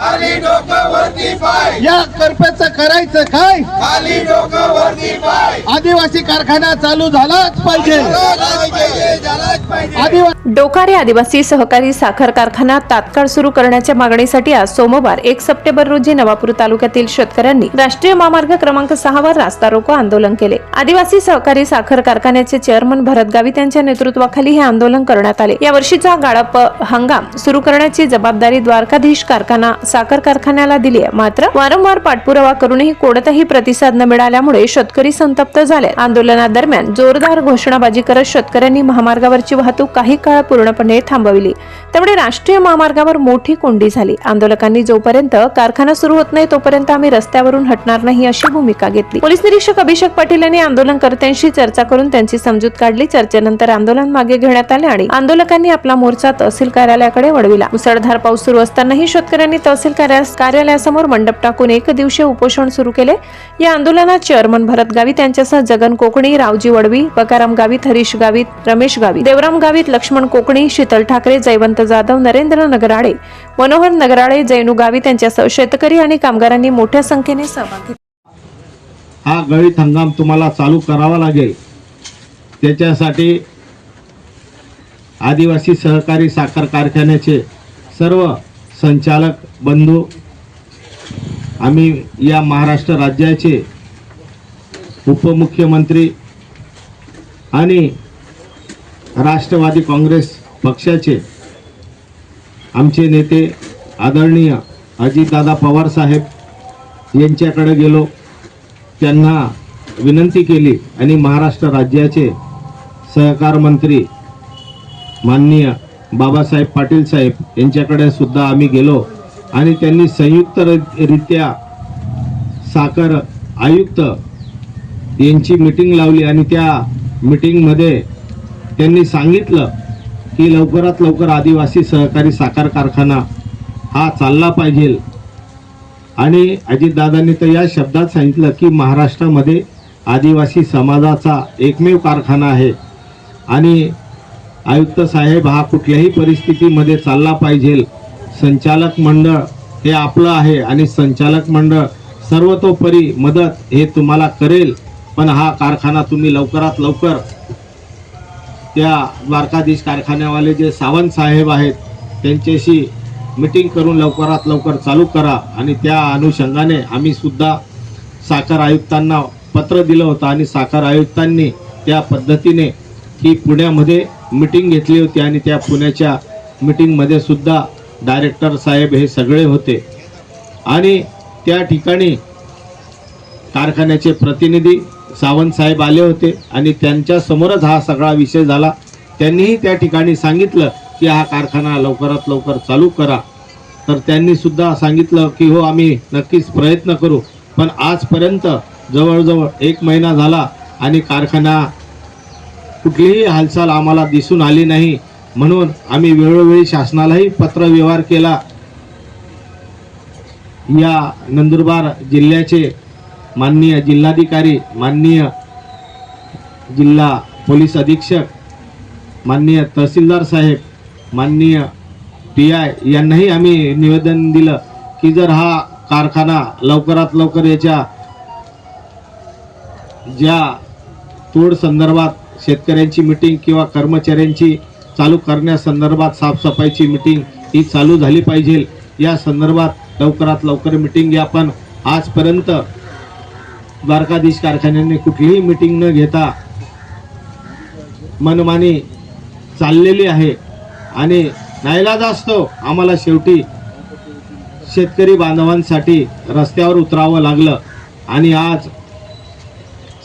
खाली डोकं वरती पाय. या करप्याचं करायचं काय? खाली डोकं वरती पाय. आदिवासी कारखाना चालू झालाच पाहिजे. झालाच पाहिजे झालाच पाहिजे. आदिवासी डोकारे आदिवासी सहकारी साखर कारखाना तात्काळ सुरू करण्याच्या मागणीसाठी आज सोमवार एक सप्टेंबर रोजी नवापूर तालुक्यातील शेतकऱ्यांनी राष्ट्रीय महामार्ग क्रमांक सहा वर रास्ता रोको आंदोलन केले. आदिवासी सहकारी साखर कारखान्याचे चेअरमन भरत गावित यांच्या नेतृत्वाखाली हे आंदोलन करण्यात आले. या वर्षीचा गाळप हंगाम सुरू करण्याची जबाबदारी द्वारकाधीश कारखाना साखर कारखान्याला दिली आहे मात्र वारंवार पाठपुरावा करूनही कोणताही प्रतिसाद न मिळाल्यामुळे शेतकरी संतप्त झाले. आंदोलनादरम्यान जोरदार घोषणाबाजी करत शेतकऱ्यांनी महामार्गावरची वाहतूक काही काळ पूर्णपणे थांबविली. त्यामुळे राष्ट्रीय महामार्गावर मोठी कोंडी झाली. आंदोलकांनी जोपर्यंत कारखाना सुरू होत नाही तोपर्यंत आम्ही रस्त्यावरून हटणार नाही अशी भूमिका घेतली. पोलीस निरीक्षक अभिषेक पाटील यांनी आंदोलनकर्त्यांशी चर्चा करून त्यांची समजूत काढली. चर्चेनंतर आंदोलन मागे घेण्यात आले आणि आंदोलकांनी आपला मोर्चा तहसील कार्यालयाकडे वळविला. मुसळधार पाऊस सुरू असतानाही शेतकऱ्यांनी तहसील तहसील कार्यालयासमोर मंडप टाकून एक दिवसीय उपोषण सुरू केले. या आंदोलनात चेअरमन भरत गावित यांच्यासह जगन कोकणी रावजी वडवी बकाराम गावित हरीश गावित रमेश गावित देवराम गावित लक्ष्मण कोकणी शीतल ठाकरे जयवंत जाधव नरेंद्र नगराळे मनोहर नगराळे जैनू गावित यांच्यासह शेतकरी आणि कामगारांनी मोठ्या संख्येने सहभाग घेतला. हा गळीत हंगाम तुम्हाला चालू करावा लागेल. त्याच्यासाठी आदिवासी सहकारी साखर कारखान्याचे सर्व संचालक बंधू आम्ही या महाराष्ट्र राज्याचे उपमुख्यमंत्री आणि राष्ट्रवादी काँग्रेस पक्षाचे आमचे नेते आदरणीय अजितदादा पवार साहेब यांच्याकडे गेलो. त्यांना विनंती केली आणि महाराष्ट्र राज्याचे सहकार मंत्री माननीय बाबासाहेब पाटील साहेब यांच्याकडे सुद्धा आम्ही गेलो आणि त्यांनी संयुक्तरित्या साखर आयुक्त यांची मिटिंग लावली आणि त्या मिटिंगमध्ये त्यांनी सांगितलं की लवकरात लवकर आदिवासी सहकारी साखर कारखाना हा चालला पाहिजे. आणि अजितदादांनी तर या शब्दात सांगितलं की महाराष्ट्रामध्ये आदिवासी समाजाचा एकमेव कारखाना आहे. आणि आयुक्त साहेब हा कुठल्याही परिस्थितीमध्ये चालला पाहिजे. संचालक मंडळ हे आपलं आहे आणि संचालक मंडळ सर्वतोपरी मदत हे तुम्हाला करेल. पण हा कारखाना तुम्ही लवकरात लवकर त्या द्वारकाधीश कारखान्यावाले जे सावंत साहेब आहेत त्यांच्याशी मिटिंग करून लवकरात लवकर चालू करा. आणि त्या अनुषंगाने आम्ही सुद्धा साखर आयुक्तांना पत्र दिलं होतं आणि साखर आयुक्तांनी त्या पद्धतीने ही पुण्यामध्ये मिटिंग घेतली होती आणि त्या पुण्याच्या मिटिंगमध्ये सुद्धा डायरेक्टर साहेब हे सगळे होते. आणि त्या ठिकाणी कारखान्याचे प्रतिनिधी सावंत साहेब आले होते आणि त्यांच्यासमोरच हा सगळा विषय झाला. त्यांनीही त्या ठिकाणी सांगितलं की हा कारखाना लवकरात लवकर चालू करा. तर त्यांनी सुद्धा सांगितलं की हो आम्ही नक्कीच प्रयत्न करू. पण आजपर्यंत जवळजवळ एक महिना झाला आणि कारखाना कुठलीही हालचाल आम्हाला दिसून आली नाही. म्हणून आम्ही वेळोवेळी शासनालाही पत्रव्यवहार केला. या नंदुरबार जिल्ह्याचे माननीय जिल्हाधिकारी माननीय जिल्हा पोलीस अधीक्षक माननीय तहसीलदार साहेब माननीय पी आय यांनाही आम्ही निवेदन दिलं की जर हा कारखाना लवकरात लवकर याच्या ज्या तोड संदर्भात शेतकऱ्यांची मिटिंग किंवा कर्मचाऱ्यांची चालू करण्यासंदर्भात साफसफाईची मिटिंग ही चालू झाली पाहिजे. या संदर्भात लवकरात लवकर मिटिंग घ्या. पण आजपर्यंत द्वारकाधीश कारखान्याने कुठलीही मिटिंग न घेता मनमानी चाललेली आहे. आणि नाईलाज असतो. आम्हाला शेवटी शेतकरी बांधवांसाठी रस्त्यावर उतरावं लागलं. आणि आज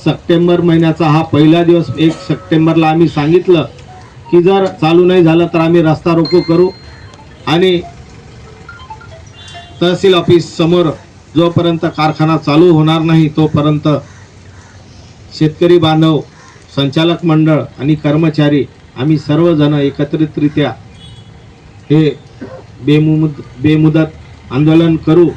सप्टेंबर महिन्याचा हा पहिला दिवस एक सप्टेंबरला आम्ही सांगितलं की जर चालू नाही झालं तर आम्ही रस्ता रोको करू. आणि तहसील ऑफिस समोर जोपर्यंत कारखाना चालू होणार नाही तोपर्यंत शेतकरी बांधव संचालक मंडळ आणि कर्मचारी आम्ही सर्वजण एकत्रितरित्या हे बेमुद बेमुदत आंदोलन करू.